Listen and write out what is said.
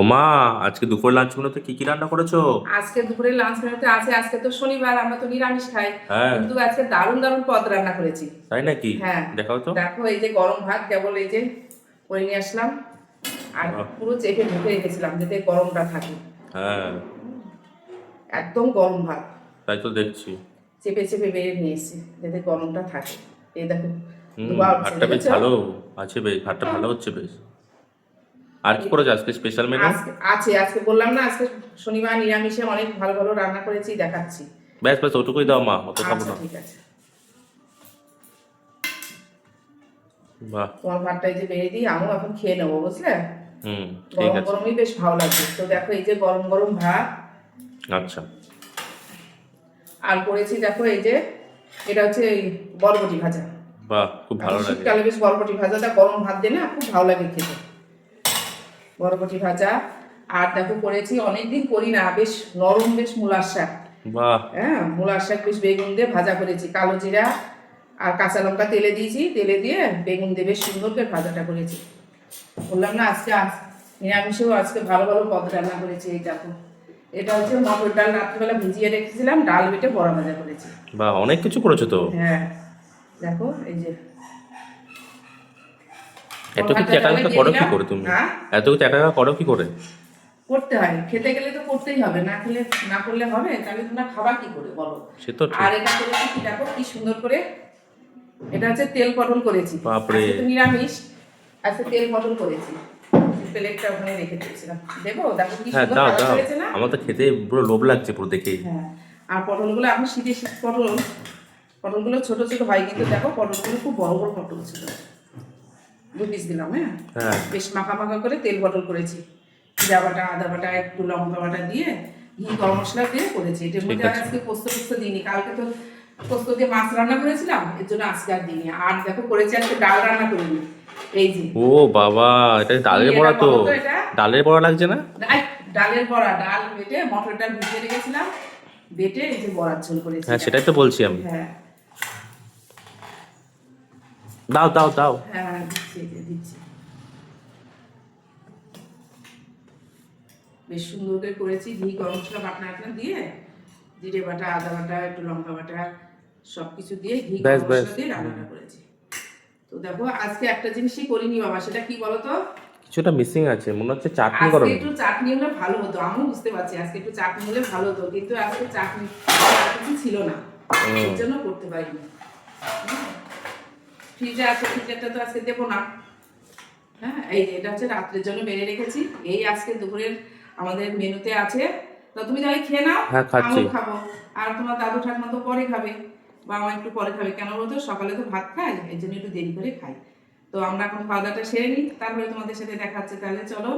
ও মা আজকে দুপুর লাঞ্চ মেনুতে কি কি রান্না করেছ? আজকে দুপুরে লাঞ্চ মেনুতে আছে আজকে তো শনিবার আমরা তো নিরামিষ খাই। হ্যাঁ। কিন্তু আজকে দারুণ দারুণ পদ রান্না করেছি। তাই নাকি? হ্যাঁ। দেখাও তো। দেখো এই যে গরম ভাত কেবল এই যে করে নিয়ে আসলাম। আর বাহ। পুরো চেপে ঢুকে রেখেছিলাম যাতে গরমটা থাকে। হ্যাঁ। একদম গরম ভাত। তাই তো দেখছি। চেপে চেপে বেড়ে নিয়ে এসেছি যাতে গরমটা থাকে। এই দেখো হুম ধোয়া উঠছে, ভাতটা বেশ দেখেছ? ভালো। আছে বেশ ভাতটা ভালো হচ্ছে বেশ। আর কি করেছ আজকে? স্পেশাল মেনু আজকে আছে আজকে বললাম না আজকে শনিবার নিরামিষে অনেক ভালো ভালো রান্না করেছি দেখাচ্ছি। ব্যাস ব্যাস ওটুকুই দাও মা অত খাব আচ্ছা না। ঠিক আছে। বাহ। তোমার ভাতটা এই যে বেড়ে দিই আমিও এখন খেয়ে নেব বুঝলে? হুম ঠিক গরম আছে। গরমই বেশ ভালো লাগছে তো দেখো এই যে গরম গরম ভাত। আচ্ছা। আর করেছি দেখো এই যে এটা হচ্ছে বরবটি ভাজা। বাহ খুব ভালো লাগে। শীতকালে বেশ বরবটি ভাজাটা গরম ভাত দিয়ে না খুব ভালো লাগে খেতে। বরবটি ভাজা। আর দেখো করেছি অনেকদিন করি না বেশ নরম বেশ মূলার শাক। হ্যাঁ মূলার শাক বেশ বেগুন দিয়ে ভাজা করেছি। কালো জিরা আর কাঁচা লঙ্কা তেলে দিয়েছি তেলে দিয়ে বেগুন দিয়ে বেশ সুন্দর করে ভাজাটা করেছি। বললাম না আজকে আজ- নিরামিষেও আজকে ভালো ভালো পদ রান্না করেছি এই দেখো। এটা হচ্ছে মটর ডাল রাত্রিবেলা ভিজিয়ে রেখেছিলাম ডাল বেটে বড়া ভাজা করেছি। বাহ অনেক কিছু করেছ তো? হ্যাঁ দেখো এই যে এত কিছু একা করো কি করে তুমি? হ্যাঁ? এত কিছু একা করো কি করে? করতে হয়। খেতে গেলে তো করতেই হবে। না খেলে না করলে হবে? তাহলে তোমরা খাবার কি করে বলো? সে তো আর এটা করেছি কি দেখো কি সুন্দর করে? এটা হচ্ছে তেল পটল করেছি। বাপরে। নিরামিষ। আজকে তেল পটল করেছি। প্লেটটা ওখানে রেখে দিয়েছিলাম। দেখো কি হ্যাঁ সুন্দর হয়েছে না? আমার তো খেতে পুরো লোভ লাগছে পুরো দেখে। হ্যাঁ। আর পটলগুলো এখন শীতে শীত পটল। পটলগুলো ছোট ছোট হয়। কিন্তু দেখো পটলগুলো খুব বড় বড় পটল ছিল। দু পিস দিলাম হ্যাঁ? হ্যাঁ। বেশ মাখা মাখা করে তেল পটল করেছি। জিরা বাটা আদা বাটা একটু লঙ্কা বাটা দিয়ে ঘি গরম মশলা দিয়ে করেছি। এটার মধ্যে আর আজকে পোস্ত পোস্ত দিইনি। কালকে তো পোস্ত দিয়ে মাছ রান্না করেছিলাম এর জন্য আজকে আর দিইনি। আর দেখো করেছি আজকে ডাল রান্না করিনি। এই যে। ও বাবা এটা ডালের বড়া তো? ডালের বড়া লাগছে না? ডালের বড়া ডাল বেটে মটর ডাল ভিজিয়ে রেখেছিলাম। বেটে এই যে বড়ার ঝোল করেছি। হ্যাঁ সেটাই তো বলছি আমি। হ্যাঁ। দাও দাও দাও। হ্যাঁ দিচ্ছি এই যে দিচ্ছি বেশ সুন্দর করে করেছি। ঘি গরম মশলা বাটনা বাটনা দিয়ে জিরে বাটা আদা বাটা একটু লঙ্কা বাটা সব কিছু দিয়ে ঘি গরম মশলা দিয়ে রান্নাটা করেছি। তো দেখো আজকে একটা জিনিসই করিনি বাবা সেটা কি বলতো? কিছুটা মিসিং আছে মনে হচ্ছে চাটনি আজকে করো একটু চাটনি হলে ভালো হতো আমিও বুঝতে পারছি আজকে একটু চাটনি হলে ভালো হতো কিন্তু আজকে চাটনি কিছু ছিল না এর জন্য করতে পারিনি। ফ্রিজে আছে ফ্রিজেরটা তো আজকে দেবো না। হ্যাঁ এই এটা হচ্ছে রাত্রের জন্য বেড়ে রেখেছি এই আজকে দুপুরের আমাদের মেনুতে আছে। তো তুমি তাহলে খেয়ে নাও হ্যাঁ, খাচ্ছি। খাব। আর তোমার দাদু ঠাকুমা তো পরে খাবে বা আমার একটু পরে খাবে। কেন বলতো সকালে তো ভাত খাই এই জন্য একটু দেরি করে খাই তো আমরা এখন খাওয়া দাওয়াটা সেরে নিই তারপরে তোমাদের সাথে দেখাচ্ছে তাহলে চলো।